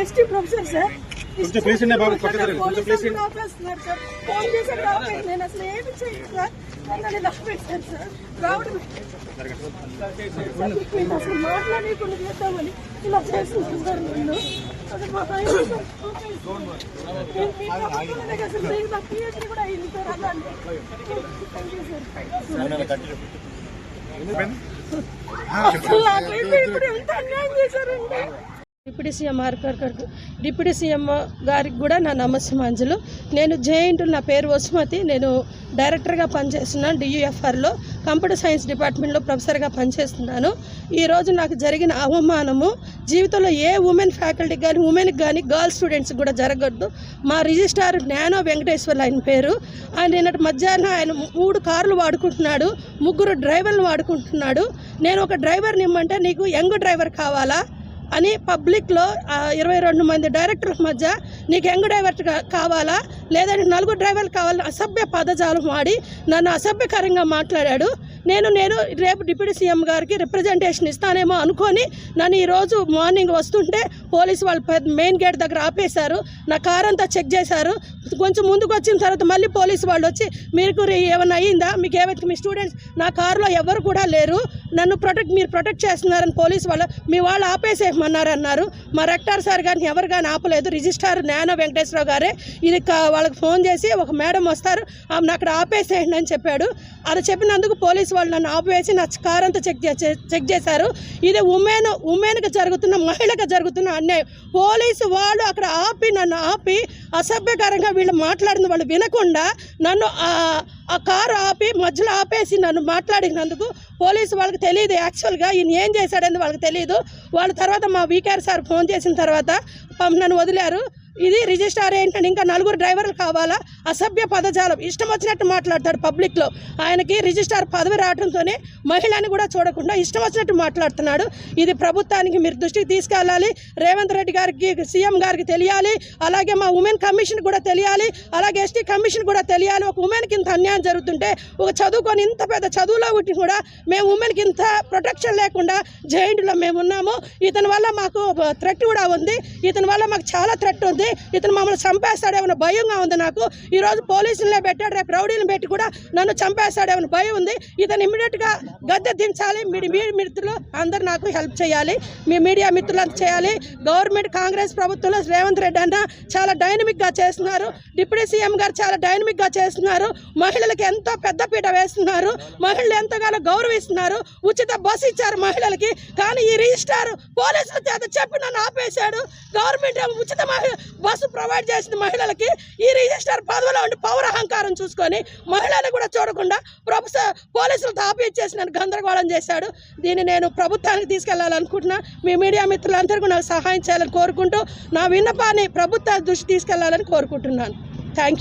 ST professor sir కొంచెం please అండి బాబు పక్కన. కొంచెం కూడా ఆపేస్తున్నారు సార్ ఫోన్ కూడా ఆపేసి నేను అసలు ఏమి చేయను సార్ నన్ను ఇలా పెట్టారు సార్ రావడం. మీకు అసలు మాట్లాడకుండా చేద్దామని ఇలా చేస్తున్నారు సార్ నన్ను. అది మా ఆయన సార్ నేను మీ ప్రభుత్వంలోనే కదా సార్ నేను నా PhD కూడా అయింది సార్ అలాంటి థ్యాంక్ యూ సార్ అసలు నాకైతే ఇప్పుడు ఎంత అన్యాయం చేశారండి డిప్యూటీ సీఎం ఆర్కర్ గారికి డిప్యూటీ సీఎం గారికి కూడా నా నమస్సమాంజలు నేను జేఎన్టీ నా పేరు వసుమతి. నేను డైరెక్టర్గా పనిచేస్తున్నాను డియుఎఫ్ఆర్లో. కంప్యూటర్ సైన్స్ డిపార్ట్మెంట్లో ప్రొఫెసర్గా పనిచేస్తున్నాను. ఈరోజు నాకు జరిగిన అవమానము జీవితంలో ఏ ఉమెన్ ఫ్యాకల్టీకి కానీ ఉమెన్కి కానీ గర్ల్స్ స్టూడెంట్స్కి కూడా జరగద్దు. మా రిజిస్ట్రార్ జ్ఞానో వెంకటేశ్వర్లు ఆయన పేరు. ఆయన నిన్నటి మధ్యాహ్నం ఆయన మూడు కార్లు వాడుకుంటున్నాడు. ముగ్గురు డ్రైవర్లు వాడుకుంటున్నాడు. నేను ఒక డ్రైవర్ని ఇమ్మంటే నీకు యంగ్ డ్రైవర్ కావాలా? అని పబ్లిక్లో ఇరవై రెండు మంది డైరెక్టర్ల మధ్య నీకు యంగ్ డ్రైవర్ కావాలా? లేదంటే నలుగురు డ్రైవర్లు కావాలని అసభ్య పదజాలం వాడి నన్ను అసభ్యకరంగా మాట్లాడాడు. నేను నేను రేపు డిప్యూటీ సీఎం గారికి రిప్రజెంటేషన్ ఇస్తానేమో అనుకొని నన్ను ఈరోజు మార్నింగ్ వస్తుంటే పోలీసు వాళ్ళు మెయిన్ గేట్ దగ్గర ఆపేశారు. నా కార్ అంతా చెక్ చేశారు. కొంచెం ముందుకు వచ్చిన తర్వాత మళ్ళీ పోలీసు వాళ్ళు వచ్చి మీకు ఏమైనా అయ్యిందా? మీకు ఏమైతే మీ స్టూడెంట్స్ నా కారులో ఎవరు కూడా లేరు. నన్ను ప్రొటెక్ట్ మీరు ప్రొటెక్ట్ చేస్తున్నారని పోలీసు వాళ్ళు మీ వాళ్ళు ఆపేసేయమన్నారు అన్నారు మా రెక్టార్ సార్ గారిని ఎవరు కానీ ఆపలేదు. రిజిస్ట్రార్ జ్ఞాన వెంకటేశ్వరరావు గారే. ఇది కా- వాళ్ళకి ఫోన్ చేసి ఒక మేడం వస్తారు ఆమెను అక్కడ ఆపేసేయండి అని చెప్పాడు. అది చెప్పినందుకు పోలీసు వాళ్ళు నన్ను ఆపేసి నా కార్ అంతా చెక్ చే- చెక్ చేశారు. ఇది ఉమెన్ ఉమెన్కి జరుగుతున్న మహిళకు జరుగుతున్న అన్యాయం. పోలీసు వాళ్ళు అక్కడ ఆపి నన్ను ఆపి అసభ్యకరంగా వీళ్ళు మాట్లాడిన వాళ్ళు వినకుండా నన్ను ఆ- కారు ఆపి మధ్యలో ఆపేసి నన్ను మాట్లాడినందుకు పోలీసు వాళ్ళకి తెలియదు యాక్చువల్గా ఈయన ఏం చేశాడని వాళ్ళకి తెలియదు వాళ్ళ తర్వాత మా వీకేఆర్ సార్ ఫోన్ చేసిన తర్వాత నన్ను వదిలారు. ఇది రిజిస్టార్ ఏంటంటే ఇంకా నలుగురు డ్రైవర్లు కావాలా? అసభ్య పదజాలం. ఇష్టం వచ్చినట్టు మాట్లాడతాడు పబ్లిక్లో ఆయనకి రిజిస్టార్ పదవి రావడంతోనే మహిళని కూడా చూడకుండా ఇష్టం వచ్చినట్టు మాట్లాడుతున్నాడు. ఇది ప్రభుత్వానికి మీరు దృష్టికి తీసుకెళ్ళాలి. రేవంత్ రెడ్డి గారికి సీఎం గారికి తెలియాలి. అలాగే మా ఉమెన్ కమిషన్ కూడా తెలియాలి. అలాగే ఎస్టీ కమిషన్ కూడా తెలియాలి. ఒక ఉమెన్కి ఇంత అన్యాయం జరుగుతుంటే ఒక చదువుకొని ఇంత పెద్ద చదువులో ఉంటే కూడా మేము ఉమెన్కి ఇంత ప్రొటెక్షన్ లేకుండా జైంట్లో మేము ఉన్నాము. ఇతని వల్ల మాకు థ్రెట్ కూడా ఉంది. ఇతని వల్ల మాకు చాలా థ్రెట్ ఉంది. ఇతను మమ్మల్ని చంపేస్తాడేమో భయంగా ఉంది నాకు. ఈరోజు పోలీసులనే పెట్టాడు. రేపు రౌడీని పెట్టి కూడా నన్ను చంపేస్తాడేమని భయం ఉంది? ఇతను ఇమ్మీడియట్గా గద్దె దించాలి. మీ మిత్రులు అందరు నాకు హెల్ప్ చేయాలి. మీ మీడియా మిత్రులంతా చేయాలి. గవర్నమెంట్ కాంగ్రెస్ ప్రభుత్వంలో రేవంత్ రెడ్డి అన్న చాలా డైనమిక్గా చేస్తున్నారు. డిప్యూటీ సీఎం గారు చాలా డైనమిక్గా చేస్తున్నారు. మహిళలకు ఎంతో పెద్దపీట వేస్తున్నారు. మహిళలు ఎంతగానో గౌరవిస్తున్నారు. ఉచిత బస్సు ఇచ్చారు మహిళలకి. కానీ ఈ రిజిస్టార్ పోలీసుల చేత చెప్పి నన్ను ఆపేశాడు. గవర్నమెంట్ ఉచిత బస్సు ప్రొవైడ్ చేసింది మహిళలకి. ఈ రిజిస్టార్ పదవిలో ఉండి పౌర అహంకారం చూసుకొని మహిళలు కూడా చూడకుండా ప్రొఫెసర్ పోలీసులతో ఆపేసేసి నన్ను గందరగోళం చేశాడు. దీన్ని నేను ప్రభుత్వానికి తీసుకెళ్ళాలనుకుంటున్నా. మీ మీడియా మిత్రులందరూ నాకు సహాయం చేయాలని కోరుకుంటూ నా విన్నపాన్ని ప్రభుత్వ దృష్టి తీసుకెళ్ళాలని కోరుకుంటున్నాను. Thank you